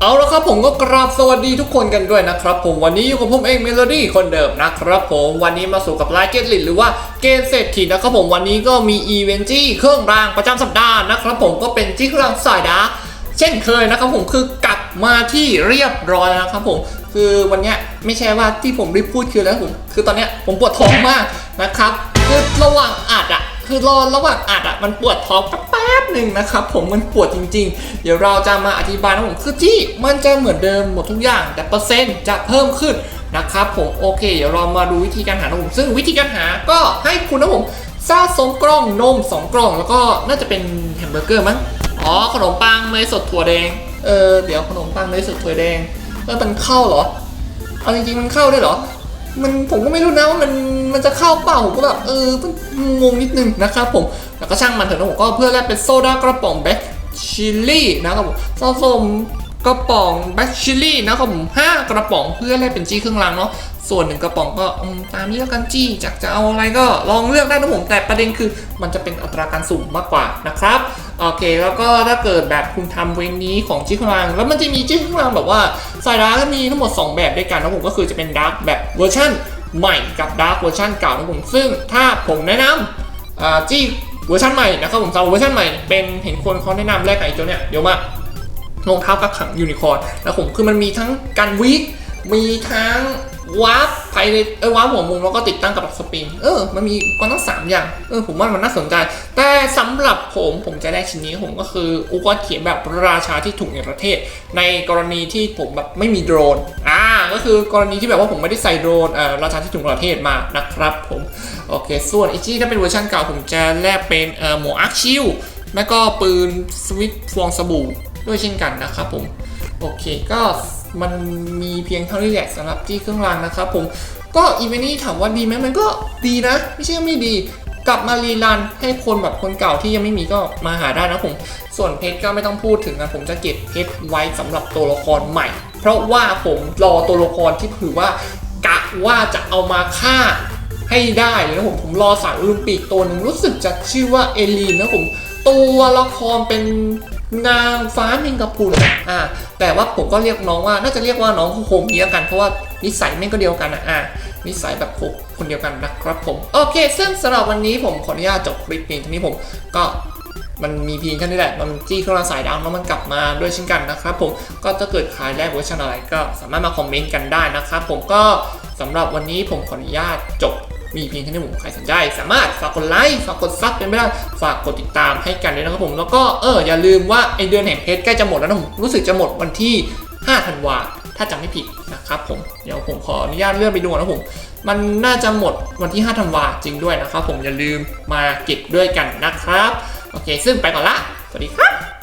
เอาละครับผมก็กราบสวัสดีทุกคนกันด้วยนะครับผมวันนี้อยู่กับผมเองเมโลดี้คนเดิมนะครับผมวันนี้มาสู่กับไลฟ์เกตลิหรือว่าเกมเศรษฐีนะครับผมวันนี้ก็มีอีเวนต์จี้เครื่องรางประจำสัปดาห์นะครับผมก็เป็นจี้เครื่องสายดาร์กเช่นเคยนะครับผมคือกลับมาที่เรียบร้อยนะครับผมคือวันนี้ไม่ใช่ว่าที่ผมรีบพูดคือแล้วผมคือตอนนี้ผมปวดท้องมากนะครับคือระหว่างอัดอะคือรอระหว่างอัดอะมันปวดท้องแป๊บหนึ่งนะครับผมมันปวดจริง ๆ เดี๋ยวเราจะมาอธิบายนะผมคือที่มันจะเหมือนเดิมหมดทุกอย่าง แต่เปอร์เซ็นต์จะเพิ่มขึ้นนะครับผมโอเค เดี๋ยวเรามาดูวิธีการหานะผมซึ่งวิธีการหาก็ให้คุณนะผมสะสมกล่องนม2กล่อง แล้วก็น่าจะเป็นแฮมเบอร์เกอร์มั้งอ๋อขนมปังเนยสดถั่วแดงเออเดี๋ยวขนมปังเนยสดถั่วแดงแล้วมันเข้าเหรอเอาจริงๆมันเข้าด้วยเหรอ มันผมก็ไม่รู้นะว่ามันมันจะเข้าเปล่าผมก็แบบเออมันงงนิดนึงนะครับผมแล้วก็ช่างมันเถอะนะผมก็เพื่อแลกเป็นโซดากระป๋องแบ็คชิลลี่นะครับผมซอสมกระป๋องแบ็คชิลลี่นะครับผมห้ากระป๋องเพื่อแลกเป็นจี้เครื่องรางเนาะส่วนหนึ่งกระป๋องก็ตามนี้แล้วกันจี้จากจะเอาอะไรก็ลองเลือกได้นะผมแต่ประเด็นคือมันจะเป็นอัตราการสุ่มมากกว่านะครับ โอเคแล้วก็ถ้าเกิดแบบคุณทำเวรนี้ของจี้เครื่องรางแล้วมันจะมีจี้เครื่องรางแบบว่าสายดาร์กก็มีทั้งหมด 2 แบบด้วยกันนะผมก็คือจะเป็นดาร์กแบบเวอร์ชันใหม่กับดาร์กเวอร์ชันเก่านะผมซึ่งถ้าผมแนะนำอ่าจี้เวอร์ชันใหม่นะครับผมสำหรับเวอร์ชันใหม่เป็นเห็นคนเขาแนะนำแรกไอ้ตัวเนี้ยเดี๋ยวมารองเท้ากับขังยูนิคอร์นแล้วผมคือมันมีทั้งการวิกมีทั้ง วาร์ปภายในเออวาร์ปหัวมุมแล้วก็ติดตั้งกับสปริงเออมันมีก็ทั้งสามอย่างเออผมว่ามันน่าสนใจ แต่สำหรับผมผมจะได้ชิ้นนี้ผมก็คืออุกอเขียนแบบราชาที่ถูกในประเทศ ในกรณีที่ผมแบบไม่มีโดรนอ่าก็คือกรณีที่แบบว่าผมไม่ได้ใส่โดรนเอ่อราชาที่ถูกในประเทศมานะครับผมโอเค ส่วนอีกที่ถ้าเป็นเวอร์ชันเก่าผมจะแลกเป็นเอ่อหมวกอาร์คชิลแล้วก็ปืนสวิตฟองสบู่ด้วยเช่นกันนะครับผม โอเค ก็มันมีเพียงเท่านี้แหละสำหรับที่เครื่องรางนะครับผมก็อีเวนต์นี้ถามว่าดีไหมมันก็ดีนะ ไม่ใช่ไม่ดีกลับมารีรันให้คนแบบคนเก่าที่ยังไม่มีก็มาหาได้นะผม ส่วนเพชรก็ไม่ต้องพูดถึงนะผมจะเก็บเพชรไว้สำหรับตัวละครใหม่ เพราะว่าผมรอตัวละครที่ถือว่ากะว่าจะเอามาฆ่าให้ได้เลยนะผมผมรอสายโอลิมปิกตัวหนึ่งรู้สึกจะชื่อว่าเอลีนนะผมตัวละครเป็น นางฟ้าเมงกะพรุนอะอ่าแต่ว่าผมก็เรียกน้องว่าน่าจะเรียกว่าน้องโฮมนี้แล้วกันเพราะว่านิสัยแม่งก็เดียวกันอะอ่านิสัยแบบคนเดียวกันนะครับผม โอเค ซึ่งสำหรับวันนี้ผมขออนุญาตจบคลิปเพียงท่านี้ผมก็มันมีเพียงแค่นี้แหละ มันจี้เครื่องราสายดาวแล้วมันกลับมาด้วยเช่นกันนะครับผม ก็ถ้าเกิดขายแรกเวอร์ชันอะไรก็สามารถมาคอมเมนต์กันได้นะครับผมก็สำหรับวันนี้ผมขออนุญาตจบ มีเพียงเท่านี้ผมใครสนใจ สามารถฝากกดไลค์ฝากกดซับเป็นไม่ได้ฝากกดติดตามให้กันด้วยนะครับผม แล้วก็เอออย่าลืมว่าไอเดือนแห่งเพชรใกล้จะหมดแล้วนะผมรู้สึกจะหมดวันที่5ธันวาถ้าจำไม่ผิดนะครับผมเดี๋ยวผมขออนุญาตเลื่อนไปดูนะผม มันน่าจะหมดวันที่5ธันวาจริงด้วยนะครับผมอย่าลืมมาเก็บด้วยกันนะครับ โอเค ซึ่งไปก่อนละ สวัสดีครับ